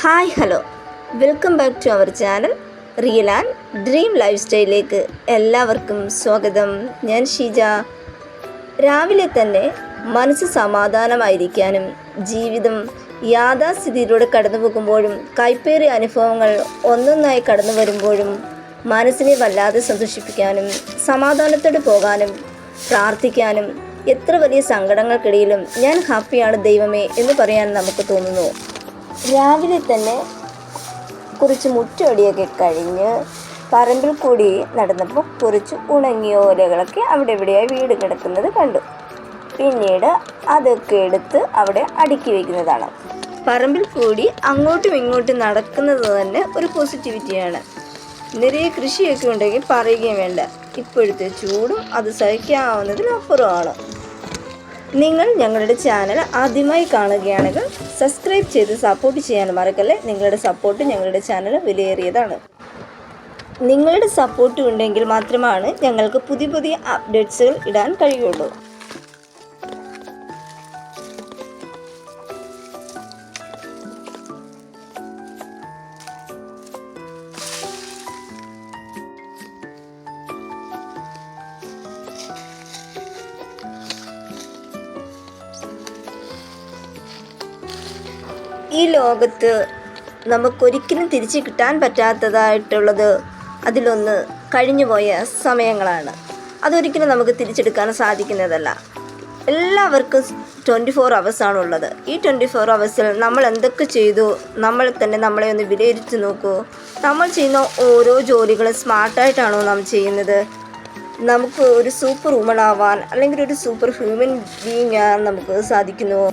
Hi hello. Welcome back to our channel real and dream life സ്റ്റൈലിലേക്ക് എല്ലാവർക്കും സ്വാഗതം. ഞാൻ ഷീജ. രാവിലെ തന്നെ മനസ്സ് സമാധാനമായിരിക്കാനും ജീവിതം യാഥാസ്ഥിതിയിലൂടെ കടന്നു പോകുമ്പോഴും കൈപ്പേറിയ അനുഭവങ്ങൾ ഒന്നൊന്നായി കടന്നു വരുമ്പോഴും മനസ്സിനെ വല്ലാതെ സന്തോഷിപ്പിക്കാനും സമാധാനത്തോടെ പോകാനും പ്രാർത്ഥിക്കാനും എത്ര വലിയ സങ്കടങ്ങൾക്കിടയിലും ഞാൻ ഹാപ്പിയാണ് ദൈവമേ എന്ന് പറയാൻ നമുക്ക് തോന്നുന്നു. രാവിലെ തന്നെ കുറച്ച് മുറ്റോടിയൊക്കെ കഴിഞ്ഞ് പറമ്പിൽ കൂടി നടന്നപ്പോൾ കുറച്ച് ഉണങ്ങിയ ഓലകളൊക്കെ അവിടെ ഇവിടെയായി വീട് കിടക്കുന്നത് കണ്ടു. പിന്നീട് അതൊക്കെ എടുത്ത് അവിടെ അടുക്കി വയ്ക്കുന്നതാണ് പറമ്പിൽ കൂടി അങ്ങോട്ടും ഇങ്ങോട്ടും നടക്കുന്നത് തന്നെ ഒരു പോസിറ്റിവിറ്റിയാണ്. നിറയെ കൃഷിയൊക്കെ ഉണ്ടെങ്കിൽ പറയുകയും വേണ്ട. ഇപ്പോഴത്തെ ചൂടും അത് സഹിക്കാവുന്നതിനപ്പുറമാണ്. നിങ്ങൾ ഞങ്ങളുടെ ചാനൽ ആദ്യമായി കാണുകയാണെങ്കിൽ സബ്സ്ക്രൈബ് ചെയ്ത് സപ്പോർട്ട് ചെയ്യാൻ മറക്കല്ലേ? നിങ്ങളുടെ സപ്പോർട്ട് ഞങ്ങളുടെ ചാനൽ വിലയേറിയതാണ്. നിങ്ങളുടെ സപ്പോർട്ട് ഉണ്ടെങ്കിൽ മാത്രമാണ് ഞങ്ങൾക്ക് പുതിയ പുതിയ അപ്ഡേറ്റ്സുകൾ ഇടാൻ കഴിയുള്ളൂ. ഈ ലോകത്ത് നമുക്കൊരിക്കലും തിരിച്ചു കിട്ടാൻ പറ്റാത്തതായിട്ടുള്ളത് അതിലൊന്ന് കഴിഞ്ഞുപോയ സമയങ്ങളാണ്. അതൊരിക്കലും നമുക്ക് തിരിച്ചെടുക്കാൻ സാധിക്കുന്നതല്ല. എല്ലാവർക്കും ട്വന്റി ഫോർ ഉള്ളത്. ഈ ട്വന്റി ഫോർ അവേഴ്സിൽ നമ്മൾ എന്തൊക്കെ ചെയ്തു? നമ്മൾ തന്നെ നമ്മളെ ഒന്ന് വിലയിരുത്തി നോക്കൂ. നമ്മൾ ചെയ്യുന്ന ഓരോ ജോലികളും സ്മാർട്ടായിട്ടാണോ നാം ചെയ്യുന്നത്? നമുക്ക് ഒരു സൂപ്പർ വുമൺ ആവാൻ അല്ലെങ്കിൽ ഒരു സൂപ്പർ ഹ്യൂമൻ ബീങ് ആകാൻ നമുക്ക് സാധിക്കുന്നുവോ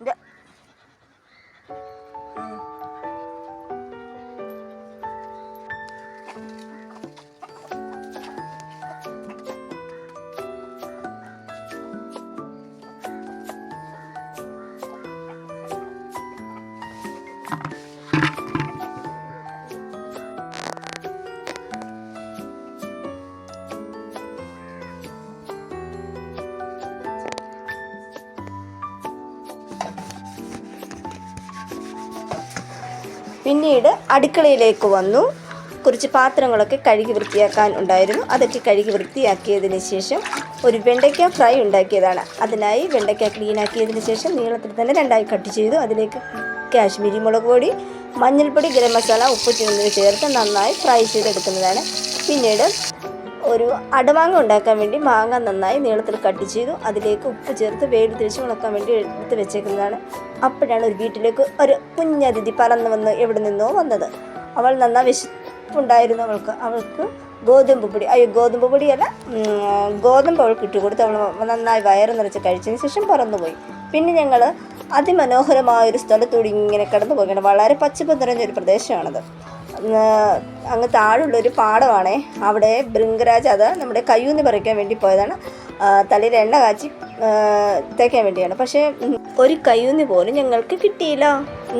你这 പിന്നീട് അടുക്കളയിലേക്ക് വന്നു. കുറച്ച് പാത്രങ്ങളൊക്കെ കഴുകി വൃത്തിയാക്കാൻ ഉണ്ടായിരുന്നു. അതൊക്കെ കഴുകി വൃത്തിയാക്കിയതിന് ശേഷം ഒരു വെണ്ടയ്ക്ക ഫ്രൈ ഉണ്ടാക്കിയതാണ്. അതിനായി വെണ്ടയ്ക്ക ക്ലീൻ ആക്കിയതിന് ശേഷം നീളത്തിൽ തന്നെ രണ്ടായി കട്ട് ചെയ്തു. അതിലേക്ക് കാശ്മീരി മുളക് പൊടി മഞ്ഞൾപ്പൊടി ഗരം മസാല ഉപ്പ് എന്നിവ ചേർത്ത് നന്നായി ഫ്രൈ ചെയ്തെടുക്കുന്നതാണ്. പിന്നീട് ഒരു അടമാങ്ങ ഉണ്ടാക്കാൻ വേണ്ടി മാങ്ങ നന്നായി നീളത്തിൽ കട്ട് ചെയ്തു. അതിലേക്ക് ഉപ്പ് ചേർത്ത് വേടി തിരിച്ച് ഉണക്കാൻ വേണ്ടി എടുത്ത് വെച്ചേക്കുന്നതാണ്. അപ്പോഴാണ് ഒരു വീട്ടിലേക്ക് ഒരു കുഞ്ഞതിഥി പറന്ന് വന്ന് എവിടെ നിന്നോ വന്നത്. അവൾ നന്നാ വിശപ്പുണ്ടായിരുന്നു അവൾക്ക്. അവൾക്ക് ഗോതമ്പ് പൊടി അയ്യോ ഗോതമ്പ് പൊടിയല്ല ഗോതമ്പ് അവൾക്ക് ഇട്ടുകൊടുത്ത് അവൾ നന്നായി വയറ് നിറച്ച് കഴിച്ചതിന് ശേഷം പറന്നുപോയി. പിന്നെ ഞങ്ങൾ അതിമനോഹരമായ ഒരു സ്ഥലത്തൂടി ഇങ്ങനെ കടന്നു പോകണം വളരെ പച്ചപ്പ് നിറഞ്ഞൊരു പ്രദേശമാണത്. അങ്ങ് താഴെയുള്ളൊരു പാടമാണേ. അവിടെ ബൃങ്കരാജ് അത് നമ്മുടെ കയ്യൂന്ന് പറിക്കാൻ വേണ്ടി പോയതാണ്. തലയിൽ എണ്ണ കാച്ചി തേക്കാൻ വേണ്ടിയാണ്. പക്ഷേ ഒരു കയ്യൂന്ന് പോലും ഞങ്ങൾക്ക് കിട്ടിയില്ല.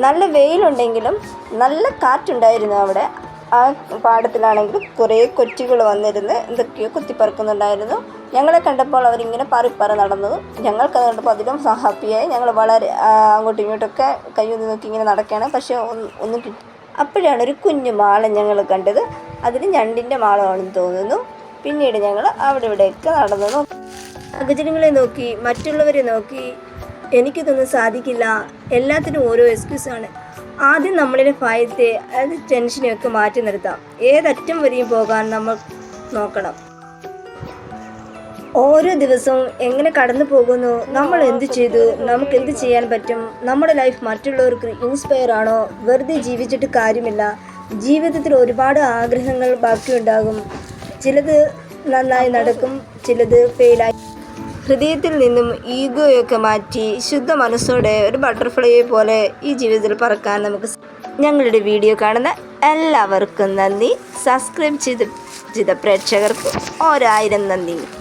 നല്ല വെയിലുണ്ടെങ്കിലും നല്ല കാറ്റുണ്ടായിരുന്നു അവിടെ. ആ പാടത്തിലാണെങ്കിൽ കുറേ കൊച്ചുകൾ വന്നിരുന്ന് എന്തൊക്കെയോ കുത്തിപ്പറക്കുന്നുണ്ടായിരുന്നു. ഞങ്ങളെ കണ്ടപ്പോൾ അവരിങ്ങനെ പറിപ്പറ നടന്നത് അത് കണ്ടപ്പോൾ അതിലും ഹാപ്പിയായി. ഞങ്ങൾ വളരെ അങ്ങോട്ടും ഇങ്ങോട്ടൊക്കെ കയ്യൂന്നി നോക്കി ഇങ്ങനെ നടക്കുകയാണ്. പക്ഷേ ഒന്നും കിട്ടി അപ്പോഴാണ് ഒരു കുഞ്ഞു മാളം ഞങ്ങൾ കണ്ടത്. അതിന് ഞണ്ടിന്റെ മാളമാണെന്ന് തോന്നുന്നു. പിന്നീട് ഞങ്ങൾ അവിടെ ഇവിടെയൊക്കെ നടന്നു നോക്കി. നോക്കി മറ്റുള്ളവരെ നോക്കി. എനിക്കിതൊന്നും സാധിക്കില്ല. എല്ലാത്തിനും ഓരോ എക്സ്ക്യൂസാണ് ആദ്യം നമ്മളിലെ ഭയത്തെ അതായത് ടെൻഷനെയൊക്കെ മാറ്റി നിർത്താം. ഏതറ്റം വരെയും പോകാൻ നമ്മൾ നോക്കണം. ഓരോ ദിവസവും എങ്ങനെ കടന്നു പോകുന്നു? നമ്മൾ എന്ത് ചെയ്തു? നമുക്ക് എന്ത് ചെയ്യാൻ പറ്റും? നമ്മുടെ ലൈഫ് മറ്റുള്ളവർക്ക് ഇൻസ്പയർ ആണോ? വെറുതെ ജീവിച്ചിട്ട് കാര്യമില്ല. ജീവിതത്തിൽ ഒരുപാട് ആഗ്രഹങ്ങൾ ബാക്കിയുണ്ടാകും. ചിലത് നന്നായി നടക്കും ചിലത് ഫെയിലായി ഹൃദയത്തിൽ നിന്നും ഈഗോയൊക്കെ മാറ്റി ശുദ്ധ മനസ്സോടെ ഒരു ബട്ടർഫ്ലൈയെ പോലെ ഈ ജീവിതത്തിൽ പറക്കാൻ നമുക്ക് ഞങ്ങളുടെ വീഡിയോ കാണുന്ന എല്ലാവർക്കും നന്ദി. സബ്സ്ക്രൈബ് ചെയ്ത് ചെയ്ത പ്രേക്ഷകർക്ക് ഒരായിരം നന്ദി.